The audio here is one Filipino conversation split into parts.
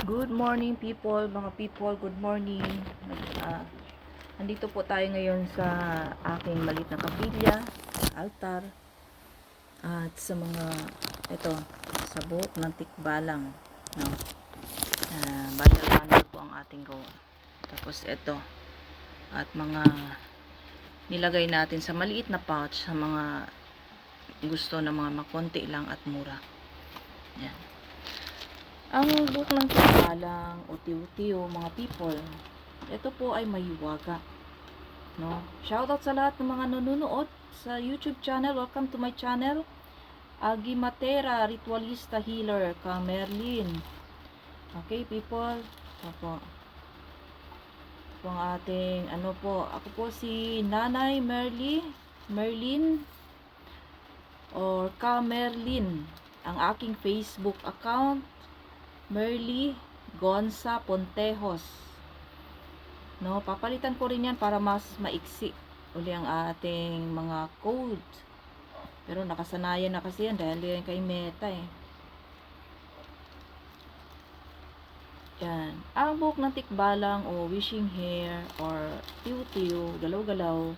Good morning people, mga people, good morning. Ah, nandito po tayo ngayon sa aking malit na kapilya, altar, at sa mga, ito, sa buhok ng tikbalang. No? Uh, banner po ang ating gawa. Tapos ito, at mga nilagay natin sa maliit na pouch sa mga gusto na mga makonti lang at mura. Yan. Ang book ng tibalang o tiw-tiw, mga people, ito po ay may waga. No? Shoutout sa lahat ng mga nanonood sa YouTube channel. Welcome to my channel. Agi Matera, Ritualista Healer, ka Merlin. Okay, people. Opo. Ito ang ating, ano po, ako po si Nanay Merly, Merlin, or ka Merlin. Ang aking Facebook account, Merly Gonza Pontejos. No, papalitan ko rin 'yan para mas maiksi uli ang ating mga code. Pero nakasanayan na kasi yan dahil yan kay Meta eh. Yan. Ang buhok ng tikbalang o wishing hair or tiw-tiw, galaw-galaw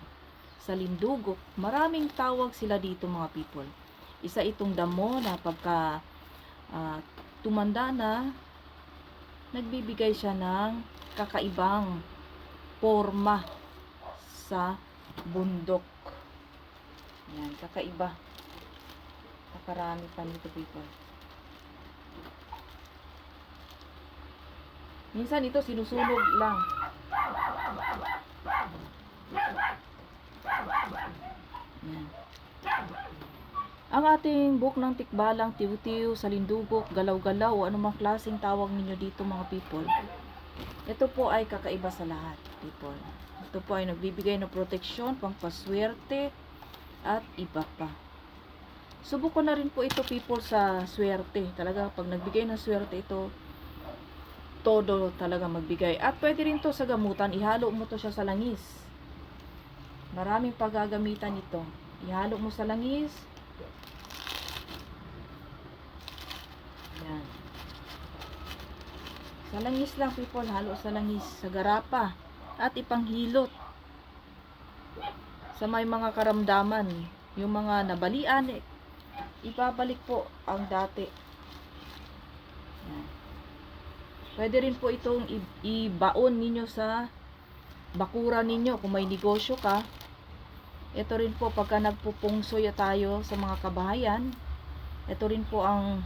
sa lindugok, maraming tawag sila dito mga people. Isa itong damo na pagka ah, tumanda na, nagbibigay siya ng kakaibang forma sa bundok. Yan, kakaiba. Nakarami pa nito people. Minsan ito sinusunog lang. Yan. Ang ating book ng tikbalang tiw-tiw, salindugok, galaw-galaw, o anumang klaseng tawag ninyo dito mga people. Ito po ay kakaiba sa lahat, people. Ito po ay nagbibigay ng proteksyon, pangpaswerte, at iba pa. Subok ko na rin po ito, people, sa swerte. Talaga, pag nagbigay ng swerte ito, todo talaga magbigay. At pwede rin to sa gamutan, ihalo mo to siya sa langis. Maraming paggagamitan ito. Ihalo mo sa langis, Yan. Sa langis lang people, halo sa langis, sa garapa, at ipanghilot. Sa may mga karamdaman, yung mga nabalian, eh, ibabalik po ang dati. Pwede rin po itong ibaon ninyo sa bakura ninyo kung may negosyo ka. Ito rin po pagka nagpupungsoy tayo sa mga kabahayan. Ito rin po ang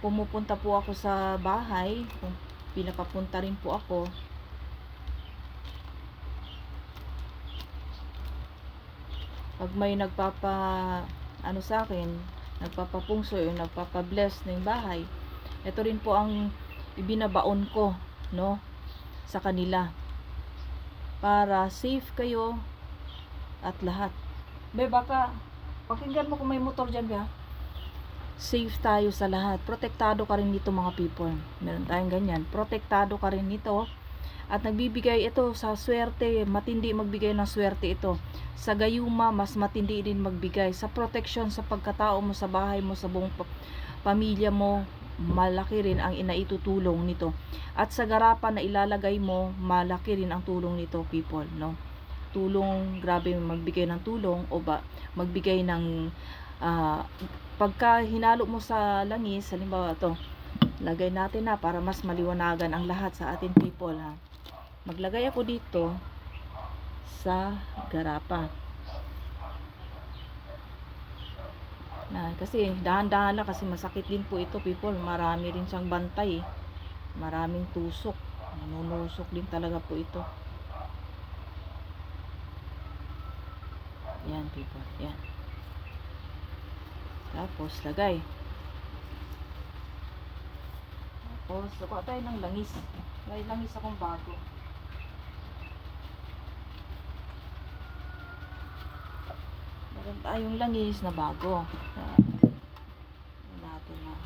pumupunta po ako sa bahay, kung pinapapunta rin po ako, pag may nagpapa ano sa akin, nagpapapungso o nagpapabless ng bahay, ito rin po ang ibinabaon ko, no, sa kanila. Para safe kayo at lahat. Be, baka, pakinggan mo kung may motor dyan, ba? Safe tayo sa lahat. Protektado ka rin dito mga people. Meron tayong ganyan. Protektado ka rin nito. At nagbibigay ito sa swerte. Matindi magbigay ng swerte ito. Sa gayuma, mas matindi din magbigay. Sa protection, sa pagkatao mo, sa bahay mo, sa buong pa- pamilya mo, malaki rin ang inaitutulong nito. At sa garapan na ilalagay mo, malaki rin ang tulong nito people. No? Tulong, grabe magbigay ng tulong o ba magbigay ng ah, pagka hinalo mo sa langis, halimbawa ito, lagay natin na para mas maliwanagan ang lahat sa ating people ha. Maglagay ako dito sa garapa. Na, kasi dahan-dahan lang kasi masakit din po ito people. Marami rin siyang bantay. eh. Maraming tusok. Nanunusok din talaga po ito. Yan people. Yan. Tapos, lagay. Tapos, suka tayo ng langis. May langis akong bago. Meron tayong langis na bago. Yan natin na.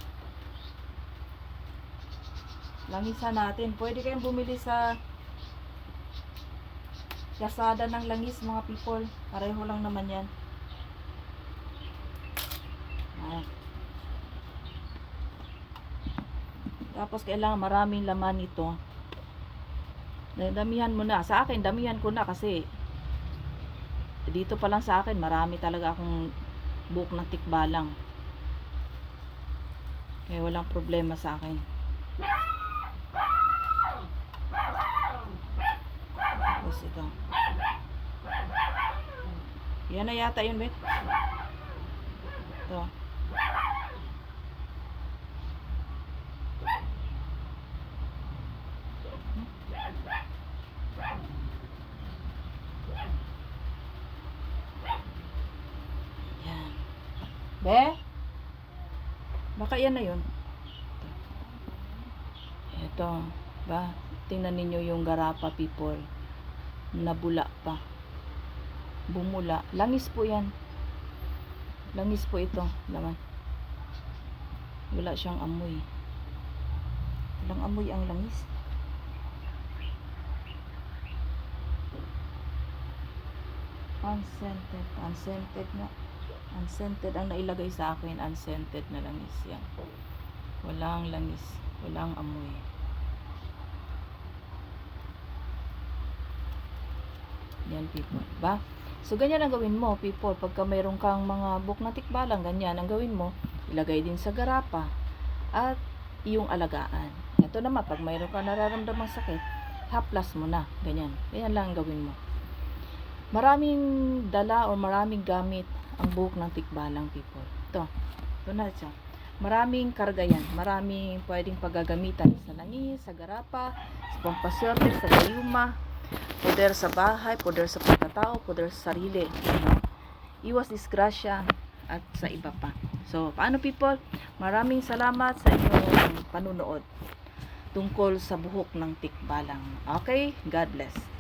Langisan natin. Pwede kayong bumili sa Lazada ng langis mga people. Pareho lang naman yan. Ayan. Tapos kailangan maraming laman ito. Damihan mo na. Sa akin, damihan ko na kasi dito pa lang sa akin, marami talaga akong buhok ng tikbalang. Kaya walang problema sa akin. Tapos ito. Yan na yata yun, Bet. Ito. Be? Baka yan na yun. Ito. Ba? Tingnan ninyo yung garapa people. Nabula pa. Bumula. Langis po yan. Langis po ito. Laman. Wala siyang amoy. Walang amoy ang langis. Unscented. Unscented na. Unscented ang nailagay sa akin. Unscented na langis yan. Walang langis. Walang amoy. Yan people. Ba? So, ganyan ang gawin mo, people. Pagka mayroon kang mga book na tikbalang, ganyan ang gawin mo. Ilagay din sa garapa. At iyong alagaan. Ito naman, pag mayroon ka nararamdamang sakit, haplas mo na. Ganyan. Ganyan lang ang gawin mo. Maraming dala o maraming gamit ang buhok ng tikbalang people. Ito. Ito na siya. Maraming karga yan. Maraming pwedeng paggagamitan sa langis, sa garapa, sa pampaswerte, sa gayuma, poder sa bahay, poder sa pagkatao, poder sa sarili. Iwas disgrasya at sa iba pa. So, paano people? Maraming salamat sa inyong panunood tungkol sa buhok ng tikbalang. Okay? God bless.